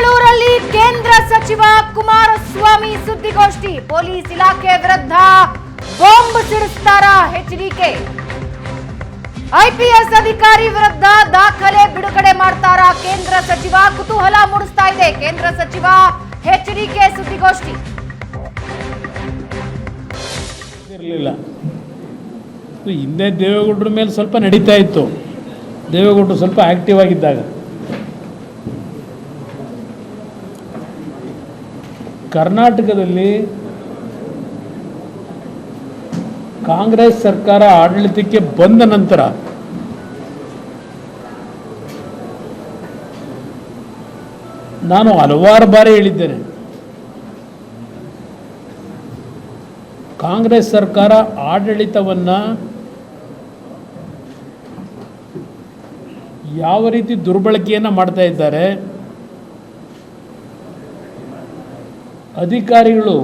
ಬೆಂಗಳೂರಲ್ಲಿ ಕೇಂದ್ರ ಸಚಿವ ಕುಮಾರಸ್ವಾಮಿ ಸುದ್ದಿಗೋಷ್ಠಿ. ಪೊಲೀಸ್ ಇಲಾಖೆ ವಿರುದ್ಧ ಬಾಂಬ್ ಸಿಡಿಸ್ತಾರ ಎಚ್ಡಿಕೆ ಐಪಿಎಸ್ ಅಧಿಕಾರಿ ವಿರುದ್ಧ ದಾಖಲೆ ಬಿಡುಗಡೆ ಮಾಡ್ತಾರ ಕೇಂದ್ರ ಸಚಿವ. ಕುತೂಹಲ ಮೂಡಿಸ್ತಾ ಇದೆ ಕೇಂದ್ರ ಸಚಿವ ಎಚ್ಡಿಕೆ ಸುದ್ದಿಗೋಷ್ಠಿ. ಹಿಂದೆ ದೇವೇಗೌಡರ ಮೇಲೆ ಸ್ವಲ್ಪ ನಡೀತಾ ಇತ್ತು. ದೇವೇಗೌಡರು ಸ್ವಲ್ಪ ಆಕ್ಟಿವ್ ಆಗಿದ್ದಾಗ. ಕರ್ನಾಟಕದಲ್ಲಿ ಕಾಂಗ್ರೆಸ್ ಸರ್ಕಾರ ಆಡಳಿತಕ್ಕೆ ಬಂದ ನಂತರ ನಾನು ಹಲವಾರು ಬಾರಿ ಹೇಳಿದ್ದೇನೆ, ಕಾಂಗ್ರೆಸ್ ಸರ್ಕಾರ ಆಡಳಿತವನ್ನು ಯಾವ ರೀತಿ ದುರ್ಬಳಕೆಯನ್ನು ಮಾಡ್ತಾ ಇದ್ದಾರೆ ಅಧಿಕಾರಿಗಳು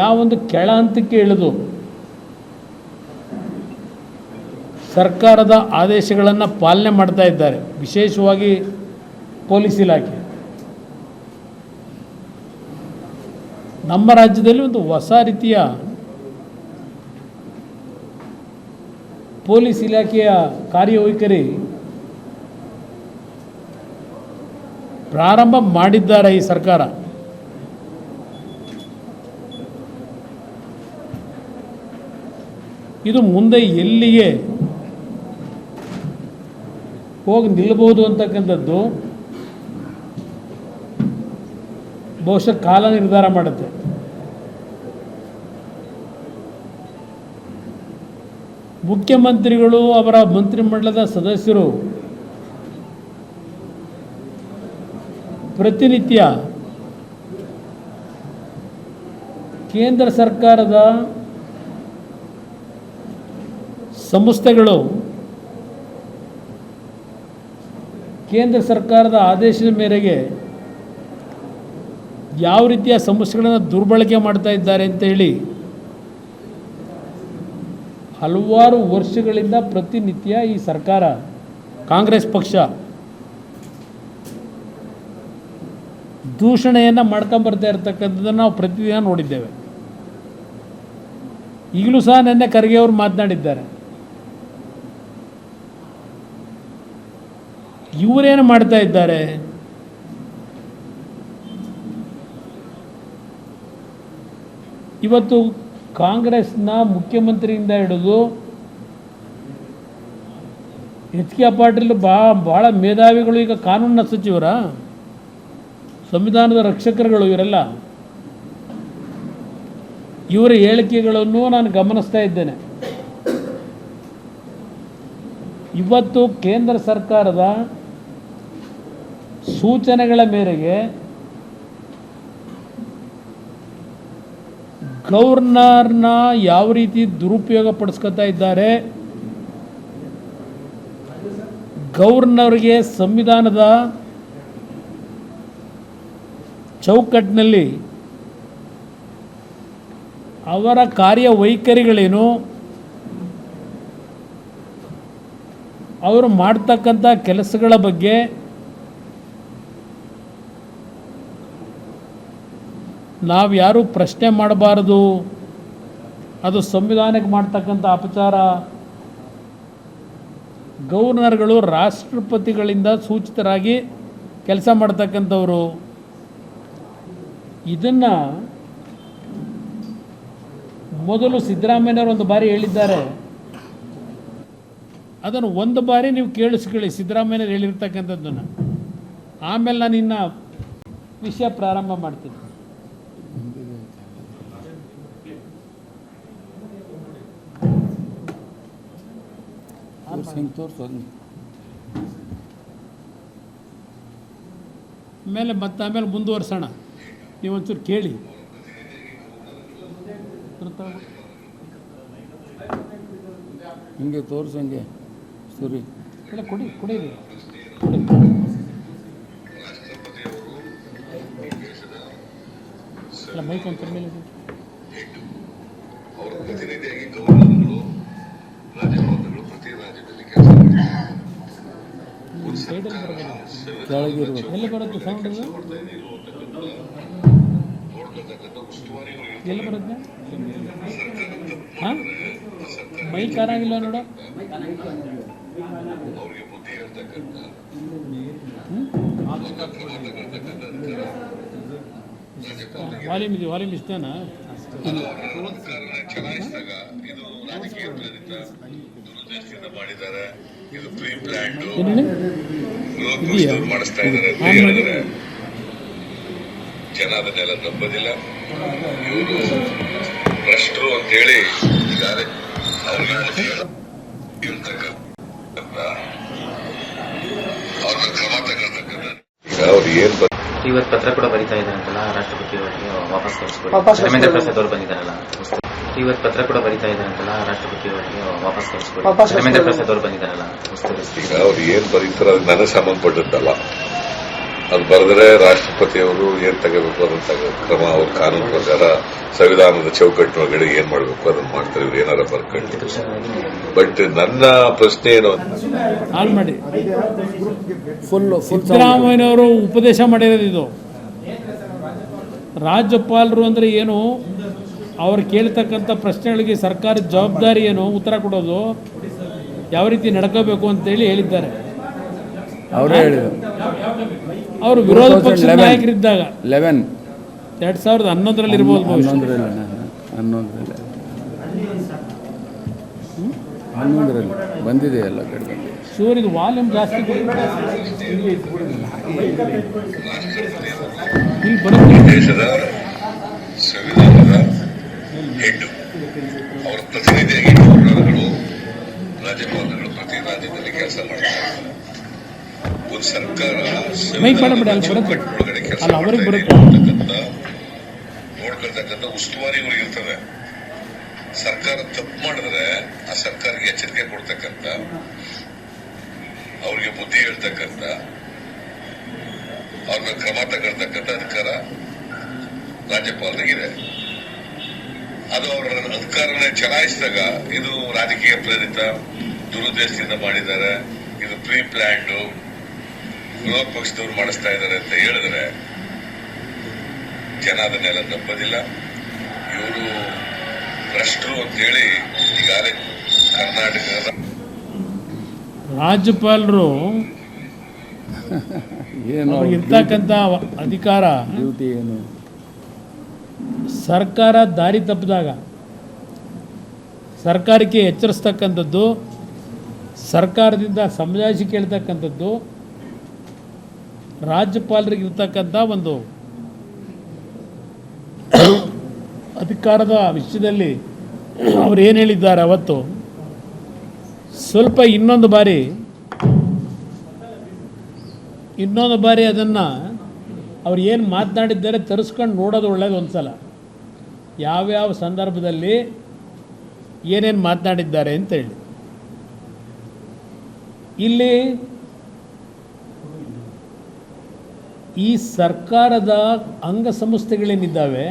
ಯಾವೊಂದು ಕೆಳ ಹಂತಕ್ಕೆ ಇಳಿದು ಸರ್ಕಾರದ ಆದೇಶಗಳನ್ನು ಪಾಲನೆ ಮಾಡ್ತಾ ಇದ್ದಾರೆ. ವಿಶೇಷವಾಗಿ ಪೊಲೀಸ್ ಇಲಾಖೆ. ನಮ್ಮ ರಾಜ್ಯದಲ್ಲಿ ಒಂದು ಹೊಸ ರೀತಿಯ ಪೊಲೀಸ್ ಇಲಾಖೆಯ ಕಾರ್ಯವೈಖರಿ ಪ್ರಾರಂಭ ಮಾಡಿದ್ದಾರೆ ಈ ಸರ್ಕಾರ. ಇದು ಮುಂದೆ ಎಲ್ಲಿಗೆ ಹೋಗಿ ನಿಲ್ಲಬಹುದು ಅಂತಕ್ಕಂಥದ್ದು ಬಹುಶಃ ಕಾಲ ನಿರ್ಧಾರ ಮಾಡುತ್ತೆ. ಮುಖ್ಯಮಂತ್ರಿಗಳು ಅವರ ಮಂತ್ರಿಮಂಡಲದ ಸದಸ್ಯರು ಪ್ರತಿನಿತ್ಯ ಕೇಂದ್ರ ಸರ್ಕಾರದ ಸಂಸ್ಥೆಗಳು ಕೇಂದ್ರ ಸರ್ಕಾರದ ಆದೇಶದ ಮೇರೆಗೆ ಯಾವ ರೀತಿಯ ಸಂಸ್ಥೆಗಳನ್ನು ದುರ್ಬಳಕೆ ಮಾಡ್ತಾ ಇದ್ದಾರೆ ಅಂತ ಹೇಳಿ ಹಲವಾರು ವರ್ಷಗಳಿಂದ ಪ್ರತಿನಿತ್ಯ ಈ ಸರ್ಕಾರ ಕಾಂಗ್ರೆಸ್ ಪಕ್ಷ ದೂಷಣೆಯನ್ನು ಮಾಡ್ಕೊಂಬರ್ತಾ ಇರ್ತಕ್ಕಂಥದ್ದನ್ನು ನಾವು ಪ್ರತಿದಿನ ನೋಡಿದ್ದೇವೆ. ಈಗಲೂ ಸಹ ನಿನ್ನೆ ಖರ್ಗೆ ಅವರು ಮಾತನಾಡಿದ್ದಾರೆ. ಇವರೇನು ಮಾಡ್ತಾ ಇದ್ದಾರೆ? ಇವತ್ತು ಕಾಂಗ್ರೆಸ್ನ ಮುಖ್ಯಮಂತ್ರಿಯಿಂದ ಹಿಡಿದು ಎಚ್ ಕೆ ಪಾಟೀಲ್ ಬಾ ಭಾಳ ಮೇಧಾವಿಗಳು ಈಗ ಕಾನೂನಿನ ಸಚಿವರ? ಸಂವಿಧಾನದ ರಕ್ಷಕರುಗಳು ಇವರೆಲ್ಲ. ಇವರ ಹೇಳಿಕೆಗಳನ್ನು ನಾನು ಗಮನಿಸ್ತಾ ಇದ್ದೇನೆ. ಇವತ್ತು ಕೇಂದ್ರ ಸರ್ಕಾರದ ಸೂಚನೆಗಳ ಮೇರೆಗೆ ಗವರ್ನರ್ನ ಯಾವ ರೀತಿ ದುರುಪಯೋಗ ಪಡಿಸ್ಕೊತಾ ಇದ್ದಾರೆ. ಗವರ್ನರ್ಗೆ ಸಂವಿಧಾನದ ಚೌಕಟ್ಟಿನಲ್ಲಿ ಅವರ ಕಾರ್ಯವೈಖರಿಗಳೇನು? ಅವರು ಮಾಡ್ತಕ್ಕಂಥ ಕೆಲಸಗಳ ಬಗ್ಗೆ ನಾವು ಯಾರೂ ಪ್ರಶ್ನೆ ಮಾಡಬಾರದು. ಅದು ಸಂವಿಧಾನಕ್ಕೆ ಮಾಡ್ತಕ್ಕಂಥ ಅಪಚಾರ. ಗವರ್ನರ್ಗಳು ರಾಷ್ಟ್ರಪತಿಗಳಿಂದ ಸೂಚಿತರಾಗಿ ಕೆಲಸ ಮಾಡ್ತಕ್ಕಂಥವರು. ಇದನ್ನು ಮೊದಲು ಸಿದ್ದರಾಮಯ್ಯನವರು ಒಂದು ಬಾರಿ ಹೇಳಿದ್ದಾರೆ. ಅದನ್ನು ಒಂದು ಬಾರಿ ನೀವು ಕೇಳಿಸ್ಕೊಳ್ಳಿ, ಸಿದ್ದರಾಮಯ್ಯನವ್ರು ಹೇಳಿರ್ತಕ್ಕಂಥದ್ದನ್ನು. ಆಮೇಲೆ ನಾನು ಇನ್ನು ವಿಷಯ ಪ್ರಾರಂಭ ಮಾಡ್ತೀನಿ. ಆಮೇಲೆ ಮತ್ತೆ ಆಮೇಲೆ ಮುಂದುವರ್ಸೋಣ. ನೀವೊಂಚೂರು ಕೇಳಿ. ಹಿಂಗೆ ತೋರಿಸಂಗೆ ಸರಿ. ಇಲ್ಲ ಕೊಡಿ ಕೊಡಿರಿ ಕೊಡಿ. ಇಲ್ಲ ಮೈಕ್ ಅಂತ ಮೇಲೆ. ಅವರ ಪ್ರತಿನಿಧಿಯಾಗಿ ರಾಜ್ಯಪಾಲರುಗಳು ಪ್ರತಿ ರಾಜ್ಯದಲ್ಲಿ ಕೆಲಸ ಕೆಳಗಿರ್ಬೇಕು ಎಲ್ಲಿ ಬರುತ್ತೆ ಸೌಂಡ್ ಎಲ್ಲಿ ಬರುತ್ತೆ? ಹಾಂ? ಮೈಕ್ ಆರಾಗಿಲ್ಲ ನೋಡು? ವಾಲ್ಯೂಮ್ ಇದೆ ವಾಲ್ಯೂಮ್ ಇಷ್ಟೇನಾ? ಚಲಾಯಿಸಿದಾಗ ಇದು ರಾಜಕೀಯ ಪ್ರೇರಿತ ದುರುದ್ದೇಶದಿಂದ ಮಾಡಿದ್ದಾರೆ ಇದು ಪ್ರೀ ಮಾಡಿಸ್ತಾ ಇದ್ದಾರೆ ಜನ ಅದನ್ನೆಲ್ಲ ನಂಬೋದಿಲ್ಲ. ಭ್ರಷ್ಟರು ಅಂತ ಹೇಳಿ ಈಗಾಗಲೇ ಇವತ್ತು ಪತ್ರ ಕೂಡ ಬರಿತಾ ಇದ್ದಾರಂತಲ್ಲ ರಾಷ್ಟ್ರಪತಿ ಅವರಿಗೆ ವಾಪಸ್ ಕಳಿಸ್ಕೊಡಿ. ಧರ್ಮೇಂದ್ರ ಪ್ರಸಾದ್ ಅವರು ಬಂದಿದ್ದಾರಲ್ಲ. ಇವತ್ತು ಪತ್ರ ಕೂಡ ಬರಿತಾ ಇದ್ದಾರಂತಲ್ಲ ರಾಷ್ಟ್ರಪತಿ ಅವರಿಗೆ ವಾಪಸ್ ಕಳಿಸ್ಕೊಡಿ. ಧರ್ಮೇಂದ್ರ ಪ್ರಸಾದ್ ಅವರು ಬಂದಿದ್ದಾರಲ್ಲ. ಈಗ ಅವ್ರು ಏನ್ ಬರೀತಾರ ನನಗೆ ಸಂಬಂಧಪಟ್ಟದ್ದಲ್ಲ. ಅದು ಬರೆದ್ರೆ ರಾಷ್ಟ್ರಪತಿಯವರು ಏನ್ ತಗೋಬೇಕು ಅದನ್ನ ತಗೋ ಕ್ರಮ ಅವ್ರ ಕಾನೂನು ಪ್ರಕಾರ ಸಂವಿಧಾನದ ಚೌಕಟ್ಟಿನೊಳಗಡೆ ಏನ್ ಮಾಡ್ಬೇಕು ಅದನ್ನ ಮಾಡ್ತಾರೆ ಇವ್ರು ಏನಾರ ಬರ್ಕೊಂಡು ಬಟ್ ನನ್ನ ಪ್ರಶ್ನೆ ಏನು ಆನ್ ಮಾಡಿ. ಫುಲ್ ಫುಲ್ ಸಿದ್ದರಾಮಯ್ಯನವರು ಉಪದೇಶ ಮಾಡಿರೋದು ಇದು. ರಾಜ್ಯಪಾಲರು ಅಂದ್ರೆ ಏನು? ಅವ್ರು ಕೇಳ್ತಕ್ಕಂಥ ಪ್ರಶ್ನೆಗಳಿಗೆ ಸರ್ಕಾರದ ಜವಾಬ್ದಾರಿ ಏನು? ಉತ್ತರ ಕೊಡೋದು ಯಾವ ರೀತಿ ನಡ್ಕೋಬೇಕು ಅಂತೇಳಿ ಹೇಳಿದ್ದಾರೆ. ಅವರೇ ಹೇಳಿದರು. ಅವರು ವಿರೋಧ ಪಕ್ಷದ 2011. ನಾಯಕರಿದ್ದಾಗ ಲೆವೆನ್ ಎರಡ್ ಸಾವಿರದ ಹನ್ನೊಂದರಲ್ಲಿ ಇರ್ಬೋದು ಹನ್ನೊಂದರಲ್ಲಿ ಹನ್ನೊಂದರಲ್ಲಿ. ಹನ್ನೊಂದರಲ್ಲಿ. ಬಂದಿದೆ ಎಲ್ಲ ಕಡೆ. ಬಂದಿದೆ ಶಿವರ್ ಇದು ವಾಲ್ಯೂಮ್ ಜಾಸ್ತಿ. ಇಲ್ಲಿ ಬರುತ್ತೆ ದೇಶದ ಸಂವಿಧಾನದ ಹೆಡ್ ಅವರ ಪ್ರತಿನಿಧಿಯಾಗಿ ರಾಜ್ಯಪಾಲರುಗಳು ಪ್ರತಿ ರಾಜ್ಯದಲ್ಲಿ ಕೆಲಸ ಮಾಡ್ತಾರೆ. ಮೈಕ್ ಮಾಡಬೇಡಿ, ಅಲ್ಲಿ ಬರುತ್ತೆ. ಅವ್ರಿಗೆ ಬರುತ್ತೆ. ನೋಡ್ಕೊಳ್ತಕ್ಕಂಥ ಉಸ್ತುವಾರಿ ಇರ್ತದೆ ಸರ್ಕಾರ ತಪ್ಪು ಮಾಡಿದ್ರೆ ಆ ಸರ್ಕಾರಕ್ಕೆ ಎಚ್ಚರಿಕೆ ಕೊಡ್ತಕ್ಕಂಥ ಅವ್ರಿಗೆ ಬುದ್ಧಿ ಹೇಳ್ತಕ್ಕಂಥ ಅವ್ರನ್ನ ಕ್ರಮ ತಗೊಳ್ತಕ್ಕಂಥ ಅಧಿಕಾರ ರಾಜ್ಯಪಾಲರಿಗಿದೆ ಅದು ಅವರ ಅಧಿಕಾರನ ಚಲಾಯಿಸಿದಾಗ ಇದು ರಾಜಕೀಯ ಪ್ರೇರಿತ ದುರುದ್ದೇಶದಿಂದ ಮಾಡಿದ್ದಾರೆ. ಇದು ಪ್ರೀ ಪ್ಲಾನ್ಡ್ ವಿರೋಧ ಪಕ್ಷದವ್ರು ಮಾಡಿಸ್ತಾ ಇದ್ದಾರೆ ಅಂತ ಹೇಳಿದ್ರೆ ಜನ ಅದನ್ನೆಲ್ಲ ನಂಬೋದಿಲ್ಲ. ಇವರು ಭ್ರಷ್ಟರು ಅಂತ ಹೇಳಿ ಈಗಾಗಲೇ ಕರ್ನಾಟಕದ ರಾಜ್ಯಪಾಲರು ಏನು ಅವ್ರಿಗೆ ಇರ್ತಕ್ಕಂಥ ಅಧಿಕಾರ ಏನು? ಸರ್ಕಾರ ದಾರಿ ತಪ್ಪಿದಾಗ ಸರ್ಕಾರಕ್ಕೆ ಎಚ್ಚರಿಸ್ತಕ್ಕಂಥದ್ದು ಸರ್ಕಾರದಿಂದ ಸಮಜಾಯಿಷಿ ಕೇಳ್ತಕ್ಕಂಥದ್ದು ರಾಜ್ಯಪಾಲರಿಗೆ ಇರ್ತಕ್ಕಂಥ ಒಂದು ಅಧಿಕಾರದ ವಿಷಯದಲ್ಲಿ ಅವ್ರು ಏನು ಹೇಳಿದ್ದಾರೆ ಅವತ್ತು? ಸ್ವಲ್ಪ ಇನ್ನೊಂದು ಬಾರಿ ಇನ್ನೊಂದು ಬಾರಿ ಅದನ್ನು ಅವ್ರು ಏನು ಮಾತನಾಡಿದ್ದಾರೆ ತರಿಸ್ಕೊಂಡು ನೋಡೋದು ಒಳ್ಳೇದು ಒಂದ್ಸಲ. ಯಾವ್ಯಾವ ಸಂದರ್ಭದಲ್ಲಿ ಏನೇನು ಮಾತನಾಡಿದ್ದಾರೆ ಅಂತೇಳಿ ಇಲ್ಲಿ ಈ ಸರ್ಕಾರದ ಅಂಗಸಂಸ್ಥೆಗಳೇನಿದ್ದಾವೆ?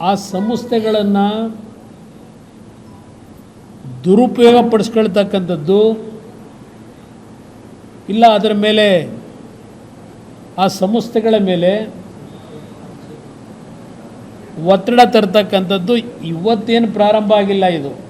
ಆ ಸಂಸ್ಥೆಗಳನ್ನು ದುರುಪಯೋಗ ಪಡಿಸ್ಕೊಳ್ತಕ್ಕಂಥದ್ದು, ಇಲ್ಲ ಅದರ ಮೇಲೆ, ಆ ಸಂಸ್ಥೆಗಳ ಮೇಲೆ ಒತ್ತಡ ತರ್ತಕ್ಕಂಥದ್ದು ಇವತ್ತೇನು ಪ್ರಾರಂಭ ಆಗಿಲ್ಲ ಇದು.